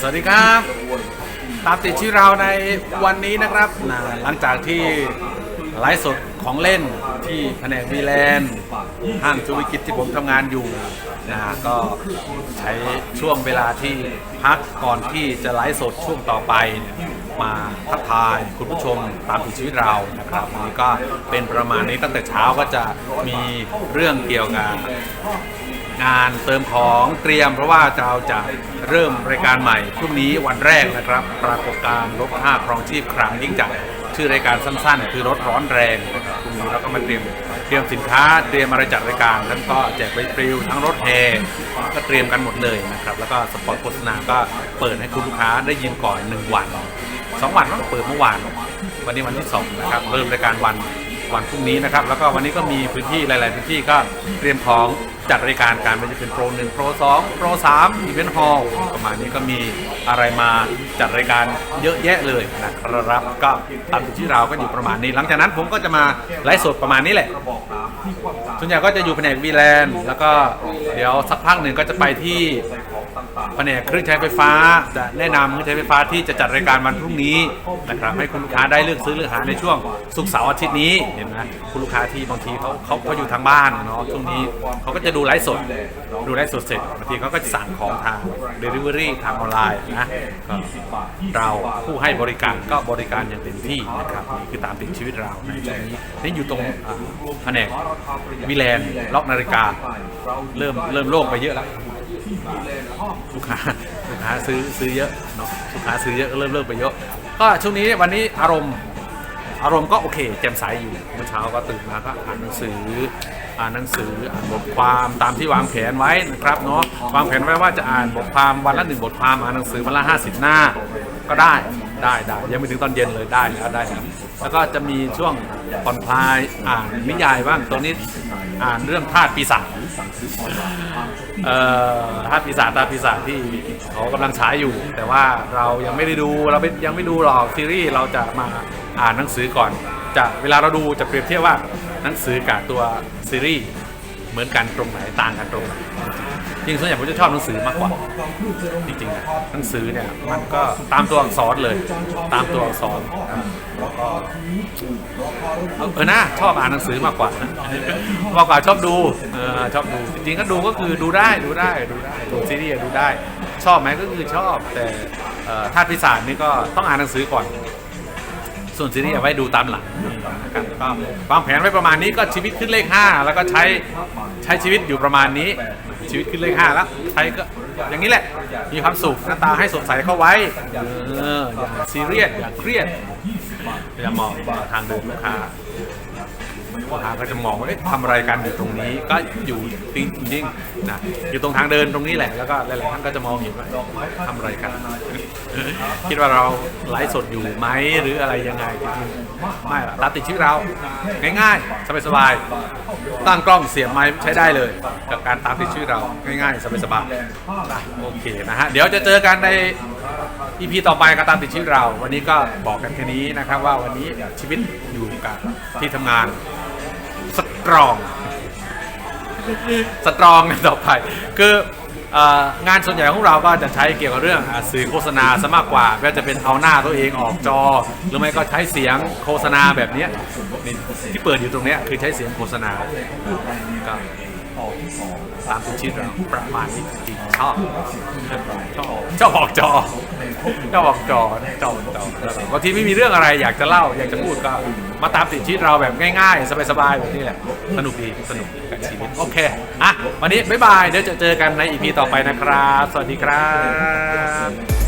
สวัสดีครับ ตามติดชื่อเราในวันนี้นะครับนะหลังจากที่ไลฟ์สดของเล่นที่แผนกวีแลนด์ห้างธุรกิจที่ผมทำงานอยู่นะก็ใช้ช่วงเวลาที่พักก่อนที่จะไลฟ์สดช่วงต่อไปเนี่ยมาทักทายคุณผู้ชมตามติดชีวิตเรานะครับวันนี้ก็เป็นประมาณนี้ตั้งแต่เช้าก็จะมีเรื่องเกี่ยวกับ งานเติมของเตรียม เพราะว่าเราจะเริ่มรายการใหม่พรุ่งนี้วันแรกนะครับ ปรากฏการณ์รถห้าครองชีพครั้งยิ่งใหญ่ชื่อรายการสั้นๆ คือรถร้อนแรงพรุ่งนี้เราก็มาเตรียมเตรียมสินค้าเตรียมอะไรจัดรายการแล้วก็แจกใบปลิวทั้งรถแห่ก็เตรียมกันหมดเลยนะครับแล้วก็สปอตโฆษณาก็เปิดให้คุณลูกค้าได้ยินก่อนหนึ่งวันสองวันก็เปิดเมื่อวานวันนี้วันที่สองนะครับเริ่มรายการวันวันพรุ่งนี้นะครับแล้วก็วันนี้ก็มีพื้นที่หลาย ๆ พื้นที่ก็เตรียมของ จัดรายการการไมันจะเป็นโปรหนึ่งโปรสองโปรสามอีเวนต์ฮอลประมาณนี้ก็มีอะไรมาจัดรายการเยอะแยะเลยนะครับ ก็ตามที่เราก็อยู่ประมาณนี้ หลังจากนั้นผมก็จะมาไลฟ์สดประมาณนี้แหละส่วนใหญ่ก็จะอยู่แผนกวีแลนด์แล้วก็เดี๋ยวสักพักหนึ่งก็จะไปที่ แผนกเครื่องใช้ไฟฟ้า จะแนะนำเครื่องใช้ไฟฟ้าที่จะจัดรายการวันพรุ่งนี้นะครับให้คุณลูกค้าได้เลือกซื้อเลือกหาในช่วงศุกร์เสาร์อาทิตย์นี้เห็นไหมคุณลูกค้าที่บางทีเขาเขาเขาอยู่ทางบ้านเนาะช่วงนี้เขาก็จะดูไลฟ์สดดูไลฟ์สดเสร็จบางทีเขาก็จะสั่งของทาง Delivery ทางออนไลน์นะก็เราผู้ให้บริการก็บริการอย่างเต็มที่นะครับนี่คือตามติดชีวิตเราในช่วงนี้นี่อยู่ตรงแผนกวิแลนล็อกนาฬิกาเริ่มเริ่มโล่งไปเยอะแล้ว ลูกค้าลูกค้าซื้อซื้อเยอะเนาะลูกค้าซื้อเยอะก็เริ่มเลิกไปเยอะ ก็ช่วงนี้วันนี้อารมณ์อารมณ์ก็โอเคแจ่มใสอยู่เมื่อเช้าก็ตื่นมาก็อ่านหนังสืออ่านหนังสืออ่านบทความตามที่วางแผนไว้นะครับเนาะวางแผนไว้ว่าจะอ่านบทความวันละหนึ่งบทความอ่านหนังสือวันละห้าสิบหน้าก็ได้ ได้ได้ยังไม่ถึงตอนเย็นเลยได้แล้วได้แล้วแล้วก็จะมีช่วงผ่อนคลายอ่านนิยายบ้างตรงนี้อ่านเรื่องธาตุปีศาจเอ่อธาตุปีศาจตาปีศาจที่เขากำลังฉายอยู่ แต่ว่าเรายังไม่ได้ดูเราไม่ยังไม่ดูหรอกซีรีส์เราจะมาอ่านหนังสือก่อน จะเวลาเราดูจะเปรียบเทียบว่าหนังสือกับตัวซีรีส์เหมือนกันตรงไหนต่างกันตรงไหน จริงๆส่วนใหญ่ผมจะชอบหนังสือมากกว่าจริงๆนะหนังสือเนี่ยมันก็ตามตัวอักษรเลย ตามตัวอักษรแล้วก็เออนะชอบอ่านหนังสือมากกว่านะมากกว่าชอบดูเออชอบดูจริงๆก็ดูก็คือดูได้ดูได้ดูได้ดูซีรีส์ดูได้ ชอบไหมก็คือชอบแต่ธาตุพิศาจนี่ก็ต้องอ่านหนังสือก่อนส่วนซีรีส์เอาไว้ดูตามหลังนะครับก็วางแผนไว้ประมาณนี้ก็ชีวิตขึ้นเลข 5 แล้วก็ใช้ใช้ชีวิตอยู่ประมาณนี้ ชีวิตขึ้นเลข5แล้วใช้ก็อย่างนี้แหละ มีความสุขหน้าตาให้สดใสเข้าไว้เอออย่าซีเรียสอย่าเครียดอย่ามองทางเดินลูกค้า ลูกค้าก็จะมองว่าเอ๊ะทำอะไรกันอยู่ตรงนี้ก็อยู่จริงจริงนะอยู่ตรงทางเดินตรงนี้แหละแล้วก็หลายๆท่านก็จะมองเห็นว่าทำอะไรกัน คิดว่าเราไลฟ์สดอยู่ไหมหรืออะไรยังไงจริงๆไม่หรอกตามติดชีวิตเราง่ายๆสบายๆตั้งกล้องเสียบไม้ใช้ได้เลย กับการตามติดชีวิตเราง่ายๆสบายๆโอเคนะฮะเดี๋ยวจะเจอกันในอีพีต่อไปก็ตามติดชีวิตเรา วันนี้ก็บอกกันแค่นี้นะครับว่าวันนี้ชีวิตอยู่กับที่ทำงาน ตรอง สตรองกันต่อไป คือเอ่องานส่วนใหญ่ของเราก็จะใช้เกี่ยวกับเรื่องอ่าสื่อโฆษณาซะมากกว่าไม่ว่าจะเป็นเอาหน้าตัวเองออกจอ หรือไม่ก็ใช้เสียงโฆษณาแบบเนี้ยนี่ที่เปิดอยู่ตรงเนี้ยคือใช้เสียงโฆษณาก็ ตามติดชีวิตเราประมาณนี้จริงชอบชอบชอบออกจอชอบออกจอจอจอบางทีไม่มีเรื่องอะไรอยากจะเล่าอยากจะพูดก็มาตามติดชีวิตเราแบบง่ายๆ สบายๆแบบนี้แหละสนุกดีสนุกกับชีวิตโอเคอะวันนี้บ๊ายบายเดี๋ยวจะเจอกันในอีพีต่อไปนะครับ สวัสดีครับ